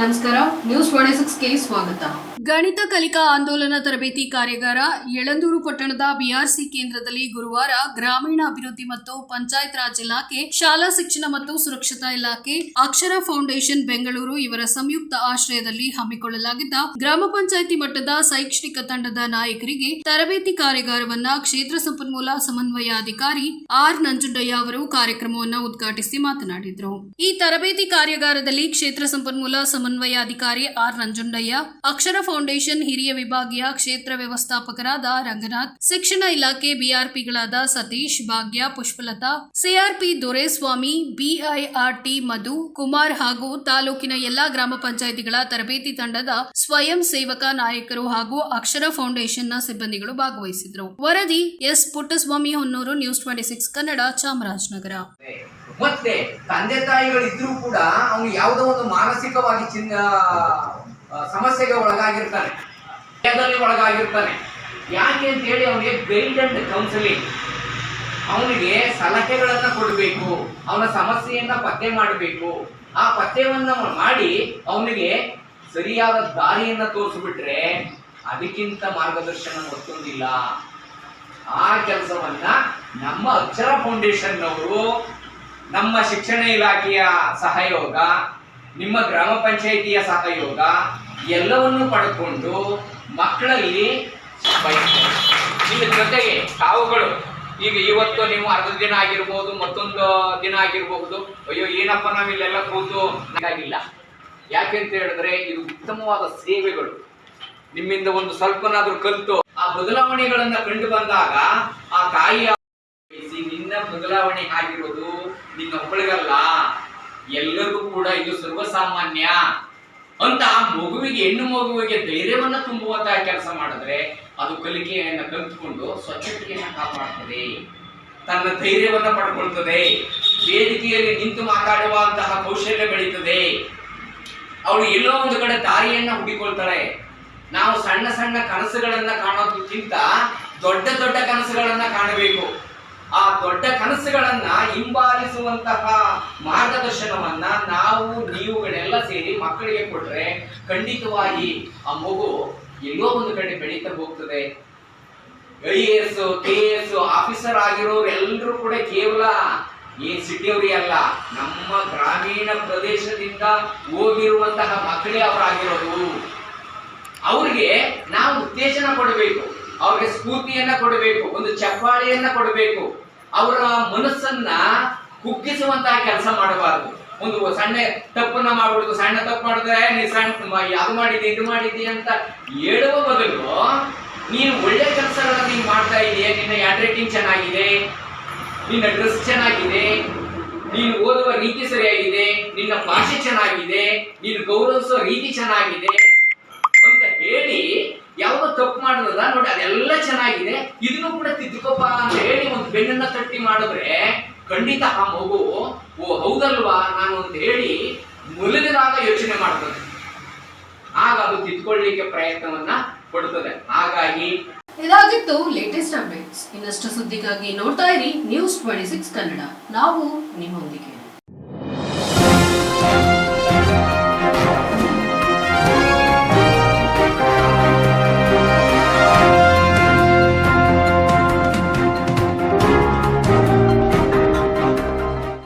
ನಮಸ್ಕಾರ news twenty ಸಿಕ್ಸ್ಗೆ ಸ್ವಾಗತ. ಗಣಿತ ಕಲಿಕಾ ಆಂದೋಲನ ತರಬೇತಿ ಕಾರ್ಯಾಗಾರ, ಯಳಂದೂರು ಪಟ್ಟಣದ ಬಿಆರ್ಸಿ ಕೇಂದ್ರದಲ್ಲಿ ಗುರುವಾರ ಗ್ರಾಮೀಣಾಭಿವೃದ್ಧಿ ಮತ್ತು ಪಂಚಾಯತ್ ರಾಜ್ ಇಲಾಖೆ, ಶಾಲಾ ಶಿಕ್ಷಣ ಮತ್ತು ಸುರಕ್ಷತಾ ಇಲಾಖೆ, ಅಕ್ಷರ ಫೌಂಡೇಶನ್ ಬೆಂಗಳೂರು ಇವರ ಸಂಯುಕ್ತ ಆಶ್ರಯದಲ್ಲಿ ಹಮ್ಮಿಕೊಳ್ಳಲಾಗಿದ್ದ ಗ್ರಾಮ ಪಂಚಾಯಿತಿ ಮಟ್ಟದ ಶೈಕ್ಷಣಿಕ ತಂಡದ ನಾಯಕರಿಗೆ ತರಬೇತಿ ಕಾರ್ಯಾಗಾರವನ್ನ ಕ್ಷೇತ್ರ ಸಂಪನ್ಮೂಲ ಸಮನ್ವಯಾಧಿಕಾರಿ ಆರ್ ನಂಜುಂಡಯ್ಯ ಅವರು ಕಾರ್ಯಕ್ರಮವನ್ನು ಉದ್ಘಾಟಿಸಿ ಮಾತನಾಡಿದರು. ಈ ತರಬೇತಿ ಕಾರ್ಯಾಗಾರದಲ್ಲಿ ಕ್ಷೇತ್ರ ಸಂಪನ್ಮೂಲ ಸಮನ್ವಯಾಧಿಕಾರಿ ಆರ್ ನಂಜುಂಡಯ್ಯ ಅಕ್ಷರ ಫೌಂಡೇಶನ್ ಹಿರಿಯ ವಿಭಾಗೀಯ ಕ್ಷೇತ್ರ ವ್ಯವಸ್ಥಾಪಕರಾದ ರಂಗನಾಥ್, ಶಿಕ್ಷಣ ಇಲಾಖೆ ಬಿಆರ್ಪಿಗಳಾದ ಸತೀಶ್, ಭಾಗ್ಯ, ಪುಷ್ಪಲತಾ ಸಿಆರ್ಪಿ ದೊರೆಸ್ವಾಮಿ ಬಿಐಆರ್ಟಿ ಮಧು, ಕುಮಾರ್ ಹಾಗೂ ತಾಲೂಕಿನ ಎಲ್ಲಾ ಗ್ರಾಮ ಪಂಚಾಯಿತಿಗಳ ತರಬೇತಿ ತಂಡದ ಸ್ವಯಂ ಸೇವಕ ನಾಯಕರು ಹಾಗೂ ಅಕ್ಷರ ಫೌಂಡೇಶನ್ನ ಸಿಬ್ಬಂದಿಗಳು ಭಾಗವಹಿಸಿದ್ರು ವರದಿ S Puttaswamy Honnur, news twenty six Kannada Chamarajanagar. ಮತ್ತೆ ತಂದೆ ತಾಯಿಗಳಿದ್ರೂ ಕೂಡ ಅವನು ಯಾವುದೋ ಒಂದು ಮಾನಸಿಕವಾಗಿ ಚಿನ್ನ ಸಮಸ್ಯೆಗೆ ಒಳಗಾಗಿರ್ತಾನೆ. ಒಳಗಾಗಿರ್ತಾನೆ. ಯಾಕೆ ಅಂತ ಹೇಳಿ ಅವನಿಗೆ ಗೈಡ್ ಅಂಡ್ ಕೌನ್ಸಿಲಿಂಗ್ ಅವನಿಗೆ ಸಲಹೆಗಳನ್ನ ಕೊಡಬೇಕು, ಅವನ ಸಮಸ್ಯೆಯನ್ನ ಪತ್ತೆ ಮಾಡಬೇಕು. ಆ ಪತ್ತೆವನ್ನ ಮಾಡಿ ಅವನಿಗೆ ಸರಿಯಾದ ದಾರಿಯನ್ನ ತೋರಿಸ್ಬಿಟ್ರೆ ಅದಕ್ಕಿಂತ ಮಾರ್ಗದರ್ಶನ ಮತ್ತೊಂದಿಲ್ಲ. ಆ ಕೆಲಸವನ್ನ ನಮ್ಮ ಅಕ್ಷರ ಫೌಂಡೇಶನ್ ಅವರು ನಮ್ಮ ಶಿಕ್ಷಣ ಇಲಾಖೆಯ ಸಹಯೋಗ, ನಿಮ್ಮ ಗ್ರಾಮ ಪಂಚಾಯಿತಿಯ ಸಹಯೋಗ ಎಲ್ಲವನ್ನು ಪಡ್ಕೊಂಡು ಮಕ್ಕಳಲ್ಲಿ ಬಯಸ್ತಾರೆ. ಇದ್ರ ಜೊತೆಗೆ ತಾವುಗಳು, ಈಗ ಇವತ್ತು ನೀವು ಅರ್ಧ ದಿನ ಆಗಿರ್ಬೋದು, ಮತ್ತೊಂದು ದಿನ ಆಗಿರಬಹುದು ಅಯ್ಯೋ, ಏನಪ್ಪ ನಾವಿಲ್ಲೆಲ್ಲ ಕೂತು ಆಗಿಲ್ಲ ಯಾಕೆಂತ ಹೇಳಿದ್ರೆ, ಇದು ಉತ್ತಮವಾದ ಸೇವೆಗಳು ನಿಮ್ಮಿಂದ ಒಂದು ಸ್ವಲ್ಪನಾದ್ರೂ ಕಲಿತು ಆ ಬದಲಾವಣೆಗಳನ್ನ ಕಂಡು ಬಂದಾಗ ಆ ತಾಯಿಯ ನಿನ್ನ ಬದಲಾವಣೆ ಆಗಿರೋದು ನಿನ್ನ ಒಬ್ಬಳಿಗಲ್ಲ. ಎಲ್ಲರಿಗೂ ಕೂಡ ಇದು ಸರ್ವಸಾಮಾನ್ಯ. ಅಂತ ಮಗುವಿಗೆ, ಹೆಣ್ಣು ಮಗುವಿಗೆ ಧೈರ್ಯವನ್ನು ತುಂಬುವಂತಹ ಕೆಲಸ ಮಾಡಿದ್ರೆ ಅದು ಕಲಿಕೆಯನ್ನು ಕಲಿತುಕೊಂಡು ಸ್ವಚ್ಛತೆಯನ್ನು ಕಾಪಾಡ್ತದೆ. ತನ್ನ ಧೈರ್ಯವನ್ನು ಪಡ್ಕೊಳ್ತದೆ. ವೇದಿಕೆಯಲ್ಲಿ ನಿಂತು ಮಾತಾಡುವಂತಹ ಕೌಶಲ್ಯ ಬೆಳೀತದೆ. ಅವಳು ಎಲ್ಲೋ ಒಂದು ಕಡೆ ದಾರಿಯನ್ನ ಹುಡುಕೊಳ್ತಾಳೆ. ನಾವು ಸಣ್ಣ ಸಣ್ಣ ಕನಸುಗಳನ್ನ ಕಾಣೋದಕ್ಕಿಂತ ದೊಡ್ಡ ದೊಡ್ಡ ಕನಸುಗಳನ್ನ ಕಾಣಬೇಕು. ಆ ದೊಡ್ಡ ಕನಸುಗಳನ್ನ ಹಿಂಬಾಲಿಸುವಂತಹ ಮಾರ್ಗದರ್ಶನವನ್ನ ನಾವು ನೀವುಗಳೆಲ್ಲ ಸೇರಿ ಮಕ್ಕಳಿಗೆ ಕೊಟ್ರೆ ಖಂಡಿತವಾಗಿ ಆ ಮಗು ಎಲ್ಲೋ ಒಂದು ಕಡೆ ಬೆಳೀತಾ ಹೋಗ್ತದೆ. I A S, K S officer ಆಗಿರೋರು ಎಲ್ಲರೂ ಕೂಡ ಕೇವಲ ಈ ಸಿಟಿಯವರೇ ಅಲ್ಲ, ನಮ್ಮ ಗ್ರಾಮೀಣ ಪ್ರದೇಶದಿಂದ ಹೋಗಿರುವಂತಹ ಮಕ್ಕಳೇ ಅವರಾಗಿರೋದು. ಅವ್ರಿಗೆ ನಾವು ಉತ್ತೇಜನ ಕೊಡಬೇಕು. ಅವ್ರಿಗೆ ಸ್ಫೂರ್ತಿಯನ್ನ ಕೊಡಬೇಕು, ಒಂದು ಚಪ್ಪಾಳೆಯನ್ನ ಕೊಡಬೇಕು. ಅವರ ಮನಸ್ಸನ್ನ ಕುಗ್ಗಿಸುವಂತಹ ಕೆಲಸ ಮಾಡಬಾರದು. ಒಂದು ಸಣ್ಣ ತಪ್ಪನ್ನ ಮಾಡ್ಬಿಡುದು, ಸಣ್ಣ ತಪ್ಪು ಮಾಡಿದ್ರೆ ನೀ ಸಣ್ಣ ಅದು ಮಾಡಿದ್ದಿ, ಇದು ಮಾಡಿದ್ದೆ ಅಂತ ಹೇಳುವ ಬದಲು, ನೀನು ಒಳ್ಳೆ ಕೆಲಸಗಳನ್ನ ನೀನು ಮಾಡ್ತಾ ಇದೆಯಾ ನಿನ್ನ ಹ್ಯಾಂಡ್ ರೈಟಿಂಗ್ ಚೆನ್ನಾಗಿದೆ, ನಿನ್ನ ಡ್ರೆಸ್ ಚೆನ್ನಾಗಿದೆ, ನೀನು ಓದುವ ರೀತಿ ಸರಿಯಾಗಿದೆ, ನಿನ್ನ ಭಾಷೆ ಚೆನ್ನಾಗಿದೆ, ನೀನು ಗೌರವಿಸುವ ರೀತಿ ಚೆನ್ನಾಗಿದೆ ಅಂತ ಹೇಳಿ ಯಾವಾಗ ತಪ್ಪು ಮಾಡಿದ್ರಲ್ಲ, ನೋಡಿ ಅದೆಲ್ಲ ಚೆನ್ನಾಗಿದೆ. ಇದನ್ನು ಕೂಡ ತಿದ್ದುಕೋಪ ಅಂತ ಹೇಳಿ ಒಂದು ಬೆನ್ನನ್ನ ತಟ್ಟಿ ಮಾಡಿದ್ರೆ ಖಂಡಿತ ಆ ಮಗು, ಓ ಹೌದಲ್ವಾ ನಾನು ಅಂತ ಹೇಳಿ ಮುಲಿದಾಗ ಯೋಚನೆ ಮಾಡ್ತದೆ. ಆಗ ಅದು ತಿದ್ದುಕೊಳ್ಳಿಕ್ಕೆ ಪ್ರಯತ್ನವನ್ನ ಕೊಡ್ತದೆ ಹಾಗಾಗಿ ಇದಾಗಿತ್ತು ಲೇಟೆಸ್ಟ್ ಅಪ್ಡೇಟ್ಸ್ ಇನ್ನಷ್ಟು ಸುದ್ದಿಗಾಗಿ ನೋಡ್ತಾ ಇರಿ ನ್ಯೂಸ್ ಟ್ವೆಂಟಿ ಸಿಕ್ಸ್ ಕನ್ನಡ. ನಾವು ನಿಮ್ಮೊಂದಿಗೆ.